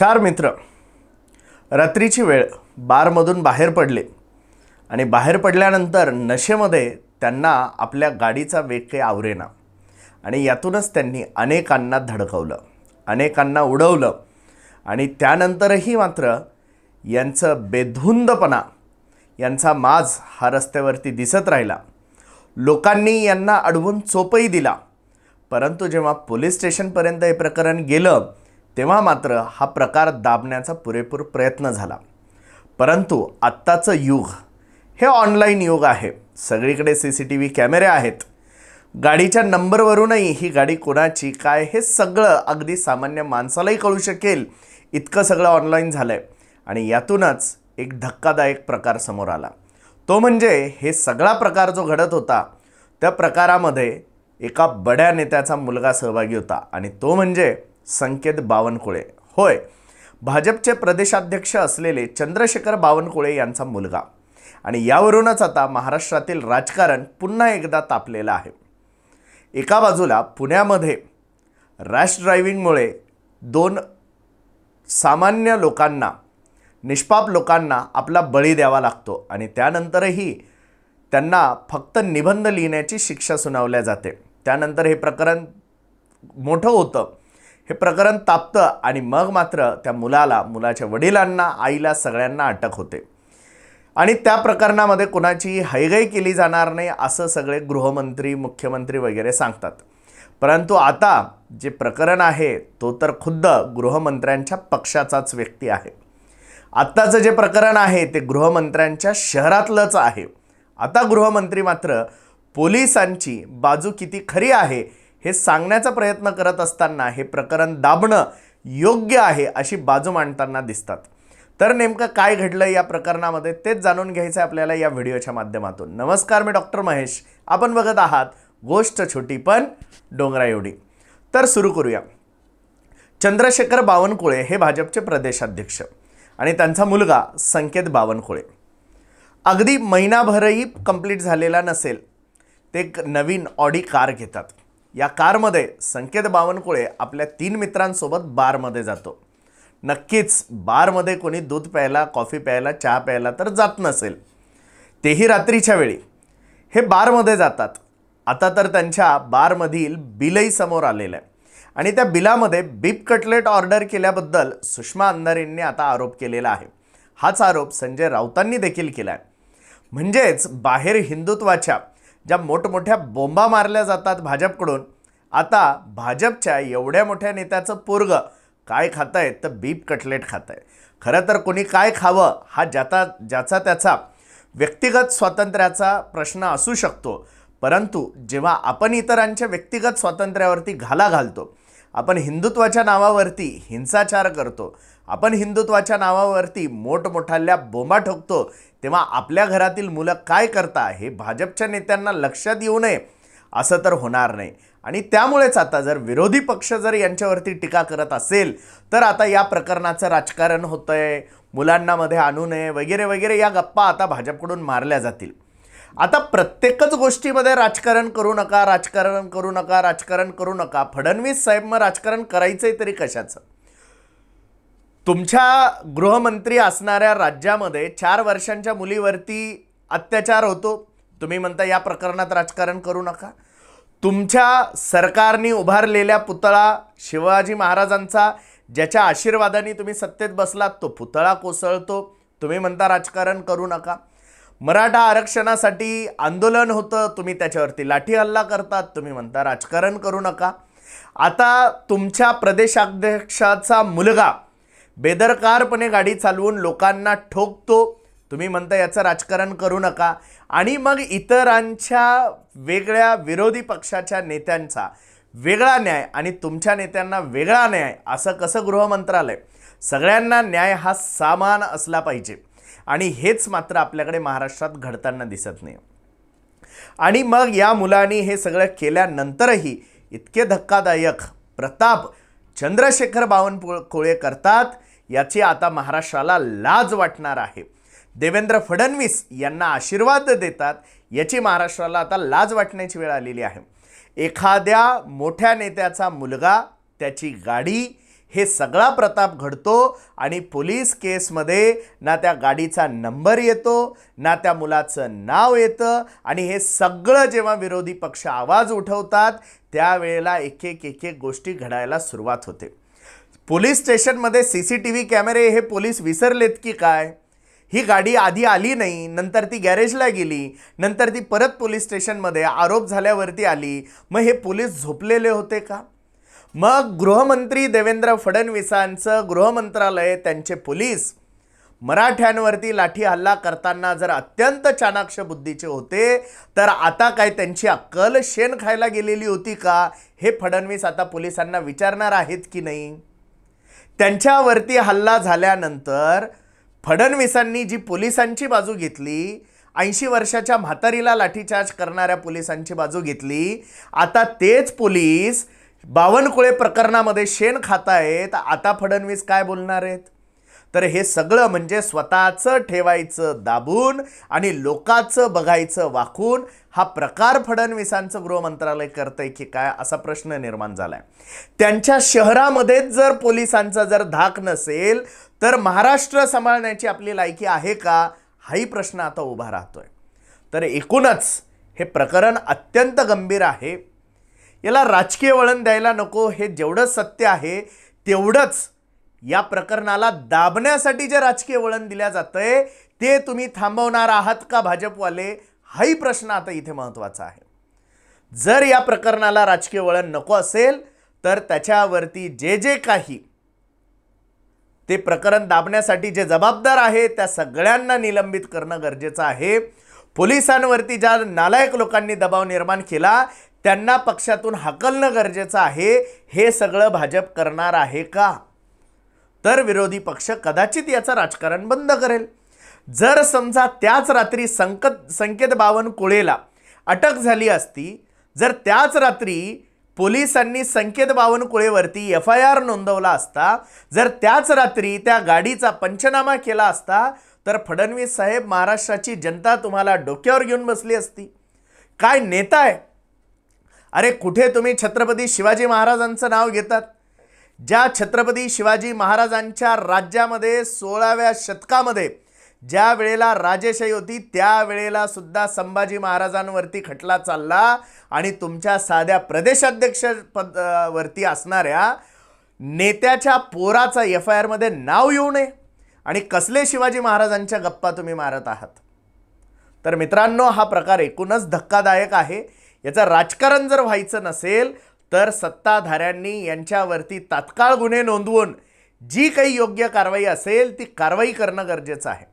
चार मित्र रात्रीची वेळ बारमधून बाहेर पडले आणि बाहेर पडल्यानंतर नशेमध्ये त्यांना आपल्या गाडीचा वेग काही आवरेना. आणि यातूनच त्यांनी अनेकांना धडकवलं अनेकांना उडवलं आणि त्यानंतरही मात्र यांचं बेधुंदपणा यांचा माज हा रस्त्यावरती दिसत राहिला. लोकांनी यांना अडवून चोपही दिला. परंतु जेव्हा पोलीस स्टेशनपर्यंत हे प्रकरण गेलं तेव्हा मात्र हा प्रकार दाबण्याचा पुरेपूर प्रयत्न झाला. परंतु आत्ताचं युग हे ऑनलाईन युग आहे. सगळीकडे सी सी टी व्ही कॅमेरे आहेत. गाडीच्या नंबरवरूनही ही गाडी कोणाची काय हे सगळं अगदी सामान्य माणसालाही कळू शकेल. इतकं सगळं ऑनलाईन झालं आहे आणि यातूनच एक धक्कादायक प्रकार समोर आला. तो म्हणजे हे सगळा प्रकार जो घडत होता त्या प्रकारामध्ये एका बड्या नेत्याचा मुलगा सहभागी होता. आणि तो म्हणजे संकेत बावनकुळे. होय भाजपचे प्रदेशाध्यक्ष असलेले चंद्रशेखर बावनकुळे यांचा मुलगा. आणि यावरूनच आता महाराष्ट्रातील राजकारण पुन्हा एकदा तापलेलं आहे. एका बाजूला पुण्यामध्ये रॅश ड्रायव्हिंगमुळे दोन सामान्य लोकांना निष्पाप लोकांना आपला बळी द्यावा लागतो आणि त्यानंतरही त्यांना फक्त निबंध लिहिण्याची शिक्षा सुनावल्या जाते. त्यानंतर हे प्रकरण मोठं होतं. हे प्रकरण तापतं आणि मग मात्र त्या मुलाला मुलाच्या वडिलांना आईला सगळ्यांना अटक होते. आणि त्या प्रकरणामध्ये कुणाची हैगई केली जाणार नाही असं सगळे गृहमंत्री मुख्यमंत्री वगैरे सांगतात. परंतु आता जे प्रकरण आहे तो तर खुद्द गृहमंत्र्यांच्या पक्षाचाच व्यक्ती आहे. आत्ताचं जे प्रकरण आहे ते गृहमंत्र्यांच्या शहरातलंच आहे. आता गृहमंत्री मात्र पोलिसांची बाजू किती खरी आहे हे सांगण्याचा प्रयत्न करत असताना हे प्रकरण दाबणं योग्य आहे अशी बाजू मांडताना दिसतात. तर नेमकं काय घडलं या प्रकरणामध्ये तेच जाणून घ्यायचं आहे आपल्याला या व्हिडिओच्या माध्यमातून. नमस्कार मी डॉक्टर महेश. आपण बघत आहात गोष्ट छोटी पण डोंगरा एवढी. तर सुरू करूया. चंद्रशेखर बावनकुळे हे भाजपचे प्रदेशाध्यक्ष आणि त्यांचा मुलगा संकेत बावनकुळे. अगदी महिनाभरही कंप्लीट झालेला नसेल ते एक नवीन ऑडी कार घेतात. या कारमध्ये संकेत बावनकुळे आपल्या तीन मित्रांसोबत बारमध्ये जातो. नक्कीच बारमध्ये कोणी दूध प्यायला कॉफी प्यायला चहा प्यायला तर जात नसेल. तेही रात्रीच्या वेळी. हे बारमध्ये जातात. आता तर त्यांच्या बारमधील बिलही समोर आलेलं आहे. आणि त्या बिलामध्ये बीप कटलेट ऑर्डर केल्याबद्दल सुषमा अंधारेंनी आता आरोप केलेला आहे. हाच आरोप संजय राऊतांनी देखील केला आहे म्हणजेच बाहेर हिंदुत्वाच्या ज्या मोठमोठ्या बोंबा मारल्या जातात भाजपकडून आता भाजपच्या एवढ्या मोठ्या नेत्याचं पोरग काय खात आहे तर बीप कटलेट खात आहे खरं तर कोणी काय खावं हा ज्याचा ज्याचा त्याचा व्यक्तिगत स्वातंत्र्याचा प्रश्न असू शकतो. परंतु जेव्हा आपण इतरांच्या व्यक्तिगत स्वातंत्र्यावरती घाला घालतो आपण हिंदुत्वाच्या नावावरती हिंसाचार करतो आपण हिंदुत्वाच्या नावावरती मोठमोठाल्या बोंबा ठोकतो तेव्हा आपल्या घरातील मुलं काय करता हे भाजपच्या नेत्यांना लक्षात येऊ नये असं तर होणार नाही. आणि त्यामुळेच आता जर विरोधी पक्ष जर यांच्यावरती टीका करत असेल तर आता या प्रकरणाचं राजकारण होतंय मुलांना मध्ये आणू नये वगैरे वगैरे या गप्पा आता भाजपकडून मारल्या जातील. आता प्रत्येकच गोष्टीमध्ये राजकारण करू नका राजकारण करू नका राजकारण करू नका. फडणवीस साहेब मग राजकारण करायचंय तरी कशाचं? तुमच्या गृहमंत्री असणाऱ्या राज्यामध्ये चार वर्षांच्या मुलीवरती अत्याचार होतो. तुम्ही म्हणता या प्रकरणात राजकारण करू नका. तुमच्या सरकारने उभारलेल्या पुतळा शिवाजी महाराजांचा ज्याच्या आशीर्वादाने तुम्ही सत्तेत बसलात तो पुतळा कोसळतो. तुम्ही म्हणता राजकारण करू नका. मराठा आरक्षणासाठी आंदोलन होतं तुम्ही त्याच्यावरती लाठी हल्ला करतात तुम्ही म्हणता राजकारण करू नका. आता तुमच्या प्रदेशाध्यक्षाचा मुलगा बेदरकारपणे गाडी चालवून लोकांना ठोकतो. तुम्ही म्हणता याचं राजकारण करू नका. आणि मग इतरांच्या वेगळ्या विरोधी पक्षाच्या नेत्यांचा वेगळा न्याय आणि तुमच्या नेत्यांना वेगळा न्याय असं कसं गृहमंत्रालय? सगळ्यांना न्याय हा सामान असला पाहिजे. आणि हेच मात्र आपल्याकडे महाराष्ट्रात घडताना दिसत नाही. आणि मग या मुलांनी हे सगळं केल्यानंतरही इतके धक्कादायक प्रताप चंद्रशेखर बावनकुळे करतात. याची आता महाराष्ट्राला लाज वाटणार आहे. देवेंद्र फडणवीस यांना आशीर्वाद देतात याची महाराष्ट्राला आता लाज वाटण्याची वेळ आलेली आहे. एखाद्या मोठ्या नेत्याचा मुलगा त्याची गाडी हे सगळा प्रताप घडतो आणि पोलीस केसमध्ये ना त्या गाडीचा नंबर येतो ना त्या मुलाचं नाव येतं आणि हे सगळं जेव्हा विरोधी पक्ष आवाज उठवतात त्यावेळेला एक एक एक एक गोष्टी घडायला सुरुवात होते. पोलीस स्टेशनमध्ये सी सी टी व्ही कॅमेरे हे पोलीस विसरलेत की काय? ही गाडी आधी आली नाही नंतर ती गॅरेजला गेली नंतर ती परत पोलीस स्टेशनमध्ये आरोप झाल्यावरती आली. मग हे पोलीस झोपलेले होते का? मग गृहमंत्री देवेंद्र फडणवीसांचं गृहमंत्रालय त्यांचे पोलीस मराठ्यांवरती लाठी हल्ला करताना जर अत्यंत चाणाक्ष बुद्धीचे होते तर आता काय त्यांची अक्कल शेण खायला गेलेली होती का? हे फडणवीस आता पोलिसांना विचारणार आहेत की नाही? त्यांच्यावरती हल्ला झाल्यानंतर फडणवीसांनी जी पोलिसांची बाजू घेतली ऐंशी वर्षाच्या म्हातारीला लाठीचार्ज करणाऱ्या पोलिसांची बाजू घेतली आता तेच पोलीस बावनकुळे प्रकरणामध्ये शेण खातायत. आता फडणवीस काय बोलणार आहेत? तर हे सगळं म्हणजे स्वतःचं ठेवायचं दाबून आणि लोकाचं बघायचं वाकून हा प्रकार फडणवीसांचं गृहमंत्रालय करतंय की काय असा प्रश्न निर्माण झालाय. त्यांच्या शहरामध्येच जर पोलिसांचा जर धाक नसेल तर महाराष्ट्र सांभाळण्याची आपली लायकी आहे का? हाही प्रश्न आता उभा राहतोय. तर एकूणच हे प्रकरण अत्यंत गंभीर आहे. याला राजकीय वळण द्यायला नको हे जेवढं सत्य आहे तेवढंच या प्रकरणाला दाबण्यासाठी जे राजकीय वळण दिल्या जातंय ते तुम्ही थांबवणार आहात का भाजपवाले? हाही प्रश्न आता इथे महत्त्वाचा आहे. जर या प्रकरणाला राजकीय वळण नको असेल तर त्याच्यावरती जे जे काही ते प्रकरण दाबण्यासाठी जे जबाबदार आहे त्या सगळ्यांना निलंबित करणं गरजेचं आहे. पोलिसांवरती ज्या नालायक लोकांनी दबाव निर्माण केला त्यांना पक्षातून हाकलणं गरजेचं आहे. हे सगळं भाजप करणार आहे का? तर विरोधी पक्ष कदाचित याचं राजकारण बंद करेल. जर समजा त्याच रात्री संकत संकेत बावनकुळेला अटक झाली असती जर त्याच रात्री पोलिसांनी संकेत बावनकुळेवरती एफ आय आर नोंदवला असता जर त्याच रात्री त्या गाडीचा पंचनामा केला असता तर फडणवीस साहेब महाराष्ट्राची जनता तुम्हाला डोक्यावर घेऊन बसली असती. काय नेता आहे? अरे कुठे तुम्ही छत्रपती शिवाजी महाराजांचं नाव घेतात? ज्या छत्रपती शिवाजी महाराजांच्या राज्यामध्ये सोळाव्या शतकामध्ये ज्या वेळेला राजेशाही होती त्या वेळेला सुद्धा संभाजी महाराजांवरती खटला चालला आणि तुमच्या साध्या प्रदेशाध्यक्ष पद वरती असणाऱ्या नेत्याच्या पोराचा एफ आय आरमध्ये नाव येऊ नये आणि कसले शिवाजी महाराजांच्या गप्पा तुम्ही मारत आहात? तर मित्रांनो हा प्रकार एकूणच धक्कादायक आहे. याचं राजकारण जर व्हायचं नसेल तर सत्ताधाऱ्यांनी यांच्यावरती तात्काळ गुन्हे नोंदवून जी काही योग्य कारवाई असेल ती कारवाई करणं गरजेचं आहे.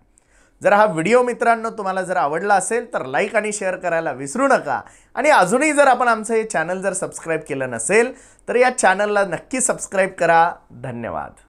जर हा व्हिडिओ मित्रांनो तुम्हाला जर आवडला असेल तर लाईक आणि शेअर करायला विसरू नका. आणि अजूनही जर आपण आमचं हे चॅनल जर सबस्क्राईब केलं नसेल तर या चॅनलला नक्की सबस्क्राईब करा. धन्यवाद.